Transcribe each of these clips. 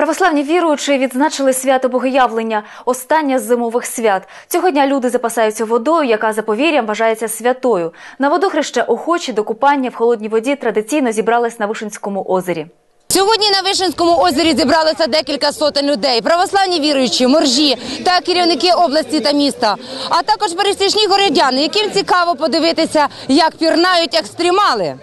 Православні віруючі відзначили свято Богоявлення, останнє з зимових свят. Цього дня люди запасаються водою, яка за повір'ям вважається святою. На водохреще охочі до купання в холодній воді традиційно зібрались на Вишинському озері. Сьогодні на Вишинському озері зібралося декілька сотень людей. Православні віруючі, моржі та керівники області та міста, а також пересічні городяни, яким цікаво подивитися, як пірнають екстремали.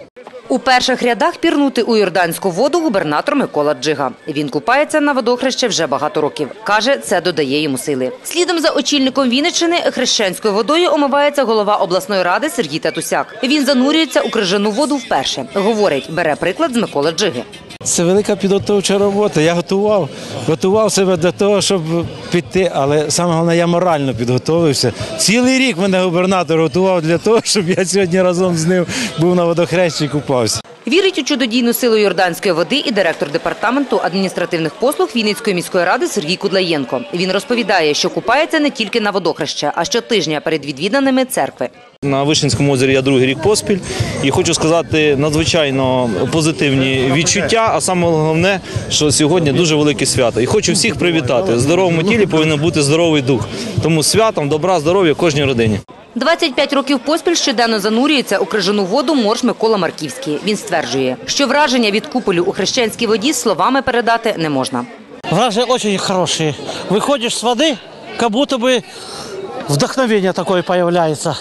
У перших рядах пірнути у Йорданську воду губернатор Микола Джига. Він купається на водохреще вже багато років. Каже, це додає йому сили. Слідом за очільником Вінниччини хрещенською водою омивається голова обласної ради Сергій Татусяк. Він занурюється у крижану воду вперше. Говорить, бере приклад з Миколи Джиги. Це велика підготовча робота. Я готував, готував себе до того, щоб піти, але саме головне, я морально підготовився. Цілий рік мене губернатор готував для того, щоб я сьогодні разом з ним був на водохрещі і купався. Вірить у чудодійну силу йорданської води і директор департаменту адміністративних послуг Вінницької міської ради Сергій Кудлаєнко. Він розповідає, що купається не тільки на водохреще, а щотижня перед відвіданими церкви. На Вишинському озері я другий рік поспіль і хочу сказати надзвичайно позитивні відчуття. А саме головне, що сьогодні дуже велике свято. І хочу всіх привітати. В здоровому тілі повинен бути здоровий дух. Тому святом, добра, здоров'я кожній родині. 25 років поспіль щоденно занурюється у крижану воду морж Микола Марківський. Він стверджує, що враження від куполю у хрещенській воді словами передати не можна. Вражения очень хорошие. Выходишь с воды, как будто бы вдохновение такое появляется.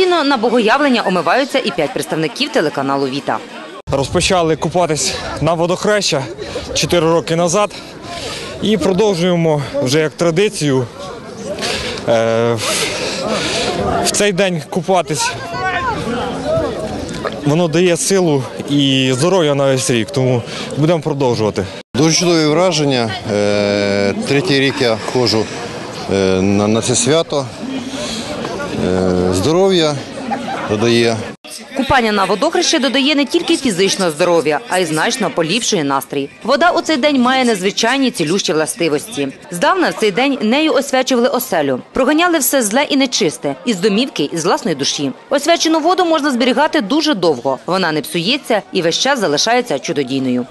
Традиційно на богоявлення омиваються і п'ять представників телеканалу Віта. Розпочали купатись на водохреща 4 роки назад і продовжуємо вже як традицію е, в цей день купатись. Воно дає силу і здоров'я на весь рік, тому будемо продовжувати. Дуже чудові враження. Е, Третій рік я ходжу е, на на це свято. Е, Здоров'я додає. Купання на водохрещі додає не тільки фізичного здоров'я, а й значно поліпшує настрій. Вода у цей день має незвичайні цілющі властивості. Здавна в цей день нею освячували оселю, проганяли все зле і нечисте із домівки і з власної душі. Освячену воду можна зберігати дуже довго. Вона не псується і весь час залишається чудодійною.